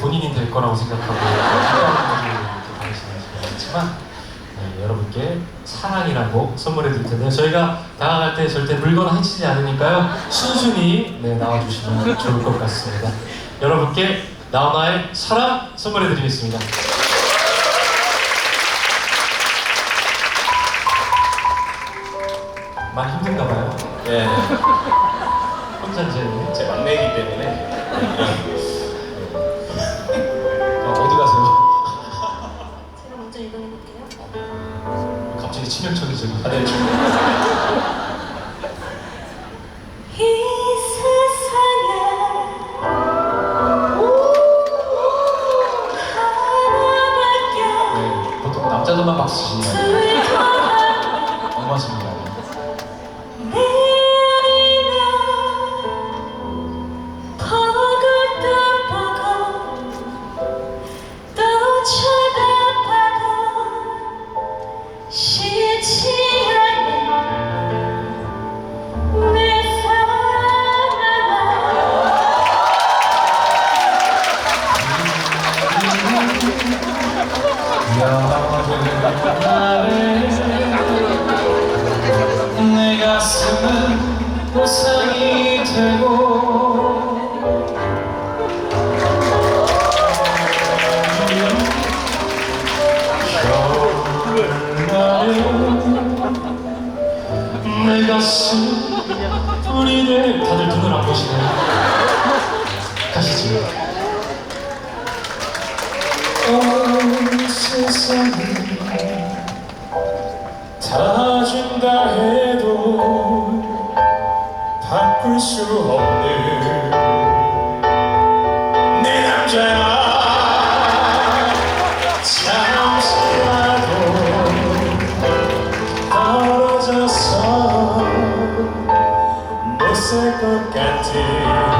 본인이 될 거라고 생각하고 분들이 이렇게 많으시지만 네, 여러분께 사랑이라고 선물해 드릴 텐데요. 저희가 다가갈 때 절대 물건 해치지 않으니까요. 순순히 네, 나와주시면 좋을 것 같습니다. 여러분께 나훈아의 사랑 선물해 드리겠습니다. 많이 힘든가 봐요. 네, 혼자 이제 제 막내이기 때문에 하나밖에 네, 보통 남자들만 박수 치시나 내 가슴은 보상이 되고 내 가슴 돼 다들 눈을 안 보시네요? 가시죠 다 준다 해도 바꿀 수 없는 내 남자야. 잠시라도 떨어져서 못 살 것 같은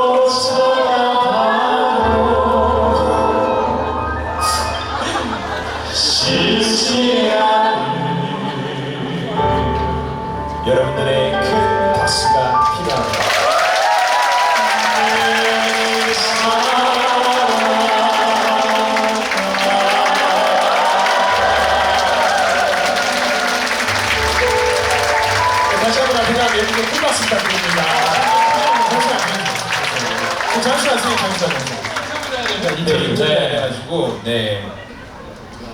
여러분들의 큰 박수가 필요합니다. 네, 다시 한번 앞에다 여러분들 큰 박수 부탁드립니다. 잠시만, 잠시만, 선생님, 잠시만, 잠시만. 네, 인터뷰 해야 돼가지고, 네.